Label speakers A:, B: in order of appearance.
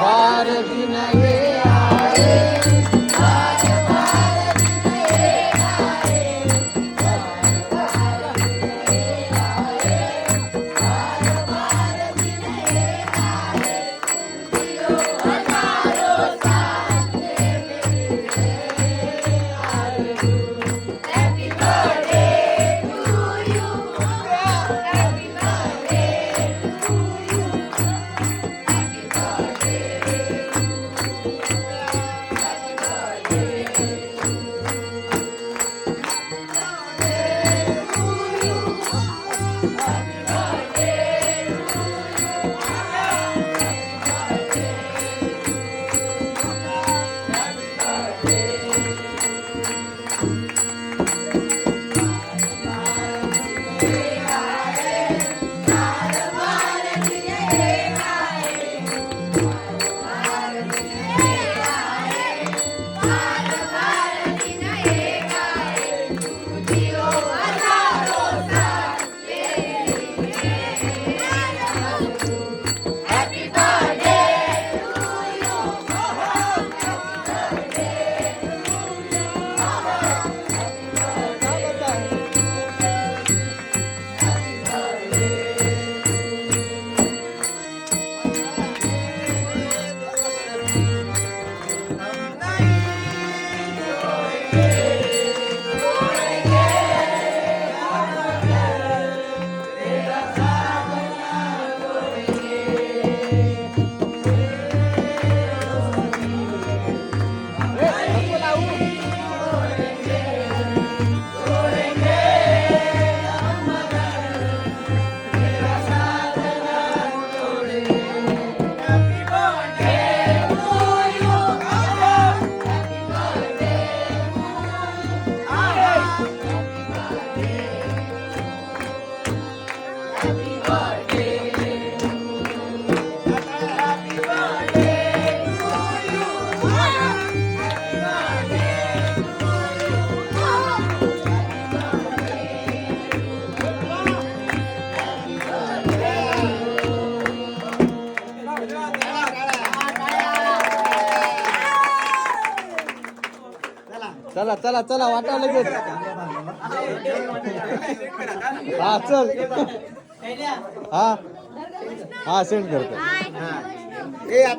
A: बार दिन ये आए। चला चला चला वाटा लगेच हा चल. हा? हा सेंड करतो.
B: ए आता